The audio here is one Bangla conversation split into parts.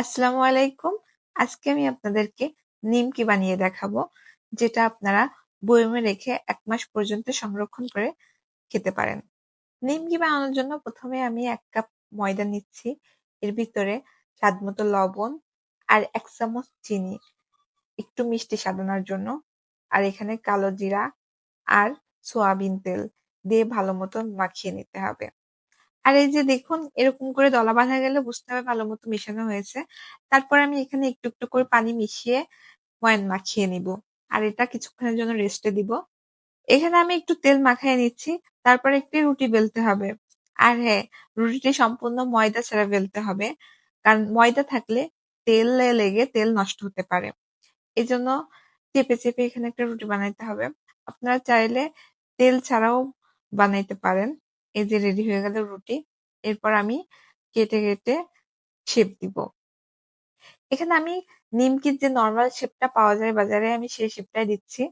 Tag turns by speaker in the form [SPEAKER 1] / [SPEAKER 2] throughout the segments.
[SPEAKER 1] আসসালামু আলাইকুম। আজকে আমি আপনাদেরকে নিমকি বানিয়ে দেখাবো। যেটা আপনারা বয়মে রেখে এক মাস পর্যন্ত সংরক্ষণ করে খেতে পারেন। নিমকি বানানোর জন্য প্রথমে আমি এক কাপ ময়দা নিচ্ছি। এর ভিতরে স্বাদ মতো লবণ আর এক চামচ চিনি। একটু মিষ্টি সাজানোর জন্য। আর এখানে কালো জিরা আর সোয়াবিন তেল দিয়ে ভালো মতো মাখিয়ে নিতে হবে। আর এই যে দেখুন এরকম করে দলা বাঁধা গেলে বুঝতে হবে ভালো মতো মেশানো হয়েছে। তারপর আমি এখানে একটু, একটু করে পানি মিশিয়ে ময়ান মাখিয়ে নিব। আর এটা কিছুক্ষণের জন্য রেস্টে দিব। এখানে আমি একটু তেল মাখায় নিচ্ছি। তারপর একটি রুটি বেলতে হবে। আর হ্যাঁ, রুটিটি সম্পূর্ণ ময়দা ছাড়া বেলতে হবে। কারণ ময়দা থাকলে তেলে লেগে তেল নষ্ট হতে পারে। এই জন্য চেপে, চেপে এখানে একটা রুটি বানাইতে হবে। আপনারা চাইলে তেল ছাড়াও বানাইতে পারেন। এই যে রেডি হয়ে গেল রুটি। এরপর আমি কেটে, কেটে শেপ দিব। এখানে আমি নিমকির যে নরমাল শেপটা পাওয়া যায় বাজারে আমি সেই শেপটাই দিচ্ছি।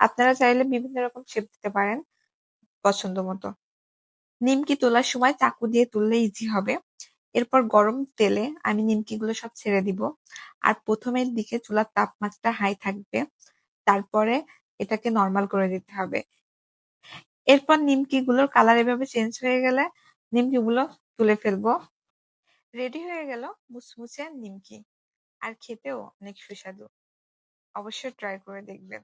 [SPEAKER 1] আপনারা চাইলে বিভিন্ন রকম শেপ দিতে পারেন পছন্দ মতো। নিমকি তোলার সময় চাকু দিয়ে তুললে ইজি হবে। এরপর গরম তেলে আমি নিমকিগুলো সব ছেড়ে দিব। আর প্রথমের দিকে চুলার তাপমাত্রা হাই থাকবে। তারপরে এটাকে নরমাল করে দিতে হবে। এরপর নিমকি গুলোর কালার এভাবে চেঞ্জ হয়ে গেলে নিমকি গুলো তুলে ফেলব। রেডি হয়ে গেল মুচমুচে নিমকি। আর খেতেও অনেক সুস্বাদু। অবশ্যই ট্রাই করে দেখবেন।